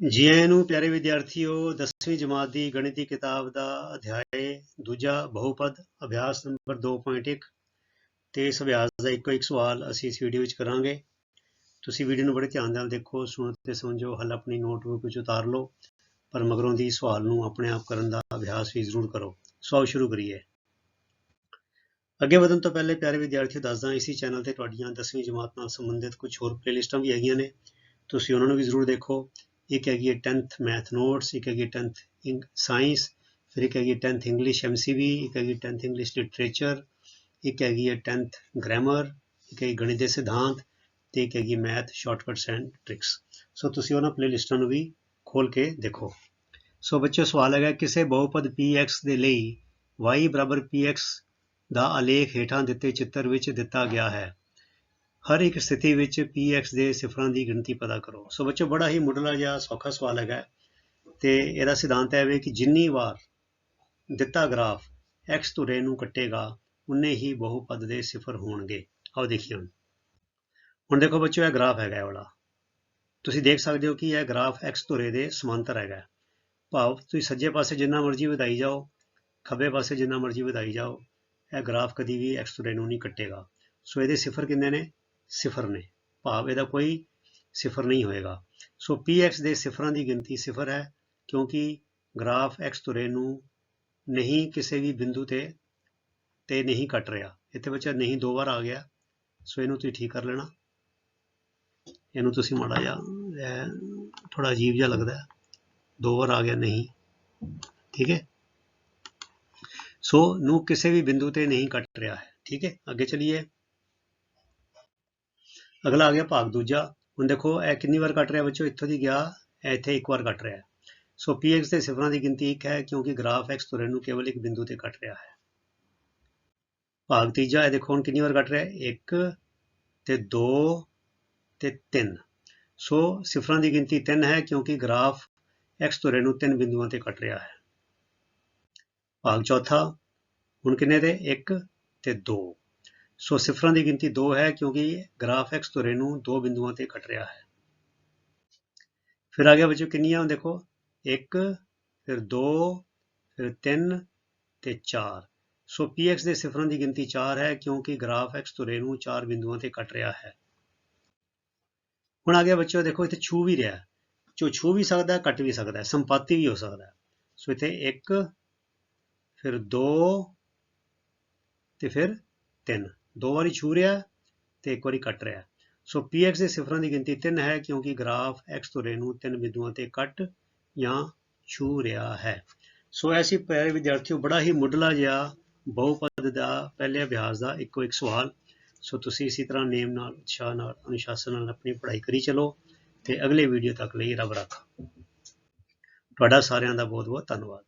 ਜੀ ਆਇਆਂ ਨੂੰ ਪਿਆਰੇ ਵਿਦਿਆਰਥੀਓ 10ਵੀਂ ਜਮਾਤ ਦੀ ਗਣਿਤ ਦੀ ਕਿਤਾਬ ਦਾ ਅਧਿਆਇ ਦੂਜਾ ਬਹੁਪਦ, ਅਭਿਆਸ ਨੰਬਰ 2.1 ਤੇ ਇਸ ਅਭਿਆਸ ਦਾ ਇੱਕੋ ਇੱਕ ਸਵਾਲ ਅਸੀਂ ਇਸ ਵੀਡੀਓ ਵਿੱਚ ਕਰਾਂਗੇ। ਤੁਸੀਂ ਵੀਡੀਓ ਨੂੰ ਬੜੇ ਧਿਆਨ ਨਾਲ ਦੇਖੋ, ਸੁਣੋ ਤੇ ਸਮਝੋ, ਹੱਲ ਆਪਣੀ ਨੋਟਬੁੱਕ ਵਿੱਚ ਉਤਾਰ ਲਓ, ਪਰ ਮਗਰੋਂ ਦੀ ਸਵਾਲ ਨੂੰ ਆਪਣੇ ਆਪ ਕਰਨ ਦਾ ਅਭਿਆਸ ਵੀ ਜ਼ਰੂਰ ਕਰੋ। ਸੋ ਸ਼ੁਰੂ ਕਰੀਏ। ਅੱਗੇ ਵਧਣ ਤੋਂ ਪਹਿਲੇ ਪਿਆਰੇ ਵਿਦਿਆਰਥੀਓ, ਦੱਸਦਾ ਇਸੇ ਚੈਨਲ ਤੇ ਤੁਹਾਡੀਆਂ 10ਵੀਂ ਜਮਾਤ ਨਾਲ ਸੰਬੰਧਿਤ ਕੁਝ ਹੋਰ ਪਲੇਲਿਸਟਾਂ ਵੀ ਹੈਗੀਆਂ ਨੇ। ਤੁਸੀਂ ਉਹਨਾਂ ਨੂੰ ਵੀ ਜ਼ਰੂਰ ਦੇਖੋ। ਇੱਕ ਹੈਗੀ ਹੈ 10th ਮੈਥ ਨੋਟਸ, ਇੱਕ ਹੈਗੀ 10th ਸਾਇੰਸ, ਫਿਰ ਇੱਕ ਹੈਗੀ 10th ਇੰਗਲਿਸ਼ ਐਮਸੀਵੀ ਇੱਕ ਹੈਗੀ 10th ਇੰਗਲਿਸ਼ ਲਿਟਰੇਚਰ, ਇੱਕ ਹੈਗੀ ਹੈ 10th ਗ੍ਰਾਮਰ, ਇੱਕ ਹੈਗੀ ਗਣਿਤ ਦੇ ਸਿਧਾਂਤ ਤੇ ਇੱਕ ਹੈਗੀ math shortcuts and tricks. So ਤੁਸੀਂ ਉਹਨਾਂ ਪਲੇਲਿਸਟਾਂ ਨੂੰ ਵੀ ਖੋਲ ਕੇ ਦੇਖੋ। ਸੋ ਬੱਚਿਓ, ਸਵਾਲ ਹੈਗਾ, ਕਿਸੇ ਬਹੁਪਦ px ਦੇ ਲਈ y px ਦਾ ਆਲੇਖ ਹੇਠਾਂ ਦਿੱਤੇ ਚਿੱਤਰ ਵਿੱਚ ਦਿੱਤਾ ਗਿਆ ਹੈ? ਹਰ ਇੱਕ ਸਥਿਤੀ ਵਿੱਚ px ਦੇ ਸਿਫਰਾਂ ਦੀ ਗਿਣਤੀ ਪਤਾ ਕਰੋ। ਸੋ ਬੱਚੋ, ਬੜਾ ਹੀ ਮੁੱਢਲਾ ਜਿਹਾ ਸੌਖਾ ਸਵਾਲ ਹੈਗਾ। ਤੇ ਇਹਦਾ ਸਿਧਾਂਤ ਹੈ ਵੀ ਕਿ ਜਿੰਨੀ ਵਾਰ ਦਿੱਤਾ ਗ੍ਰਾਫ x ਧੁਰੇ ਨੂੰ ਕੱਟੇਗਾ, ਉਨੇ ਹੀ ਬਹੁਪਦ ਦੇ ਸਿਫਰ ਹੋਣਗੇ। ਆਓ ਦੇਖੀਏ ਹੁਣ। ਹੁਣ ਦੇਖੋ ਬੱਚੋ, ਇਹ ਗ੍ਰਾਫ ਹੈਗਾ ਇਹ ਵਾਲਾ। ਤੁਸੀਂ ਦੇਖ ਸਕਦੇ ਹੋ ਕਿ ਇਹ ਗ੍ਰਾਫ x ਧੁਰੇ ਦੇ ਸਮਾਂਤਰ ਹੈਗਾ ਭਾਵ ਤੁਸੀਂ ਸੱਜੇ ਪਾਸੇ ਜਿੰਨਾ ਮਰਜ਼ੀ ਵਧਾਈ ਜਾਓ, ਖੱਬੇ ਪਾਸੇ ਜਿੰਨਾ ਮਰਜ਼ੀ ਵਧਾਈ ਜਾਓ, ਇਹ ਗ੍ਰਾਫ ਕਦੀ ਵੀ x ਧੁਰੇ ਨੂੰ ਨਹੀਂ ਕੱਟੇਗਾ। ਸੋ ਇਹਦੇ ਸਿਫਰ ਕਿੰਨੇ ਨੇ? ਸਿਫਰ ਨੇ। ਭਾਵ ਇਹਦਾ ਕੋਈ ਸਿਫਰ ਨਹੀਂ ਹੋਏਗਾ। ਸੋ px ਦੇ ਸਿਫਰਾਂ ਦੀ ਗਿਣਤੀ ਸਿਫਰ ਹੈ, ਕਿਉਂਕਿ ਗ੍ਰਾਫ x ਧੁਰੇ ਨੂੰ ਨਹੀਂ ਕਿਸੇ ਵੀ ਬਿੰਦੂ ਤੇ ਤੇ ਨਹੀਂ ਕੱਟ ਰਿਹਾ। ਇੱਥੇ ਬੱਚਾ ਨਹੀਂ ਦੋ ਵਾਰ ਆ ਗਿਆ, ਸੋ ਇਹਨੂੰ ਤੁਸੀਂ ਠੀਕ ਕਰ ਲੈਣਾ। ਇਹਨੂੰ ਤੁਸੀਂ ਮਾੜਾ ਜਿਹਾ ਥੋੜਾ ਅਜੀਬ ਜਿਹਾ ਲੱਗਦਾ ਦੋ ਵਾਰ ਆ ਗਿਆ, ਨਹੀਂ। ਠੀਕ ਹੈ? ਸੋ ਨੂੰ ਕਿਸੇ ਵੀ ਬਿੰਦੂ ਤੇ ਨਹੀਂ ਕੱਟ ਰਿਹਾ ਹੈ। ਠੀਕ ਹੈ? ਅੱਗੇ ਚਲੀਏ। ਅਗਲਾ ਆ ਗਿਆ ਭਾਗ ਦੂਜਾ। ਹੁਣ ਦੇਖੋ, ਇਹ ਕਿੰਨੀ ਵਾਰ ਕੱਟ ਰਿਹਾ ਬੱਚੋ ਇੱਥੋਂ ਦੀ ਗਿਆ, ਇਹ ਇੱਥੇ ਇੱਕ ਵਾਰ ਕੱਟ ਰਿਹਾ। ਸੋ px ਦੇ ਸਿਫਰਾਂ ਦੀ ਗਿਣਤੀ ਇੱਕ ਹੈ, ਕਿਉਂਕਿ ਗ੍ਰਾਫ x ਧੁਰੇ ਨੂੰ ਕੇਵਲ ਇੱਕ ਬਿੰਦੂ ਤੇ ਕੱਟ ਰਿਹਾ ਹੈ। ਭਾਗ ਤੀਜਾ, ਇਹ ਦੇਖੋ ਹੁਣ ਕਿੰਨੀ ਵਾਰ ਕੱਟ ਰਿਹਾ ਹੈ? 1 ਤੇ 2 ਤੇ 3 ਸੋ ਸਿਫਰਾਂ ਦੀ ਗਿਣਤੀ 3 ਹੈ, ਕਿਉਂਕਿ ਗ੍ਰਾਫ x ਧੁਰੇ ਨੂੰ ਤਿੰਨ ਬਿੰਦੂਆਂ ਤੇ ਕੱਟ ਰਿਹਾ ਹੈ। ਭਾਗ ਚੌਥਾ, ਹੁਣ ਕਿੰਨੇ ਤੇ 1 ਤੇ 2 ਸੋ ਸਿਫਰਾਂ ਦੀ ਗਿਣਤੀ 2 ਹੈ ਕਿਉਂਕਿ ਗ੍ਰਾਫ x ਧੁਰੇ ਨੂੰ ਦੋ ਬਿੰਦੂਆਂ ਤੇ ਕੱਟ ਰਿਹਾ ਹੈ। ਫਿਰ ਆ ਗਿਆ ਬੱਚੋ ਕਿੰਨੀਆਂ? ਦੇਖੋ 1 ਫਿਰ 2 ਫਿਰ 3 ਤੇ 4 ਸੋ px ਦੇ ਸਿਫਰਾਂ ਦੀ ਗਿਣਤੀ 4 ਹੈ ਕਿਉਂਕਿ ਗ੍ਰਾਫ x ਧੁਰੇ ਨੂੰ ਚਾਰ ਬਿੰਦੂਆਂ ਤੇ ਕੱਟ ਰਿਹਾ ਹੈ। ਹੁਣ ਆ ਗਿਆ ਬੱਚੋ ਦੇਖੋ, ਇੱਥੇ ਛੂ ਵੀ ਰਿਹਾ ਜੋ ਛੂ ਵੀ ਸਕਦਾ ਕੱਟ ਵੀ ਸਕਦਾ ਸੰਪਾਤੀ ਵੀ ਹੋ ਸਕਦਾ ਸੋ ਇੱਥੇ 1 ਫਿਰ 2 ਤੇ ਫਿਰ 3 ਦੋ ਵਾਰੀ ਛੂ ਰਿਹਾ ਤੇ ਇੱਕ ਵਾਰੀ ਕੱਟ ਰਿਹਾ। ਸੋ px ਦੇ ਸਿਫਰਾਂ ਦੀ ਗਿਣਤੀ 3 ਹੈ ਕਿਉਂਕਿ ਗ੍ਰਾਫ x ਧੁਰੇ ਨੂੰ ਤਿੰਨ ਬਿੰਦੂਆਂ ਤੇ ਕੱਟ ਜਾਂ ਛੂ ਰਿਹਾ ਹੈ। ਸੋ ਐਸੀ ਪਿਆਰੇ ਵਿਦਿਆਰਥੀਓ, ਬੜਾ ਹੀ ਮੁੱਢਲਾ ਜਿਹਾ ਬਹੁਪਦ ਦਾ ਪਹਿਲੇ ਅਭਿਆਸ ਦਾ ਇੱਕੋ ਇੱਕ ਸਵਾਲ। ਸੋ ਤੁਸੀਂ ਇਸੇ ਤਰ੍ਹਾਂ ਨੇਮ ਨਾਲ, ਉਤਸ਼ਾਹ ਨਾਲ, ਅਨੁਸ਼ਾਸਨ ਨਾਲ ਆਪਣੀ ਪੜ੍ਹਾਈ ਕਰੀ ਚਲੋ ਤੇ ਅਗਲੇ ਵੀਡੀਓ ਤੱਕ ਲਈ ਰੱਬ ਰੱਖਾ। ਤੁਹਾਡਾ ਸਾਰਿਆਂ ਦਾ ਬਹੁਤ ਬਹੁਤ ਧੰਨਵਾਦ।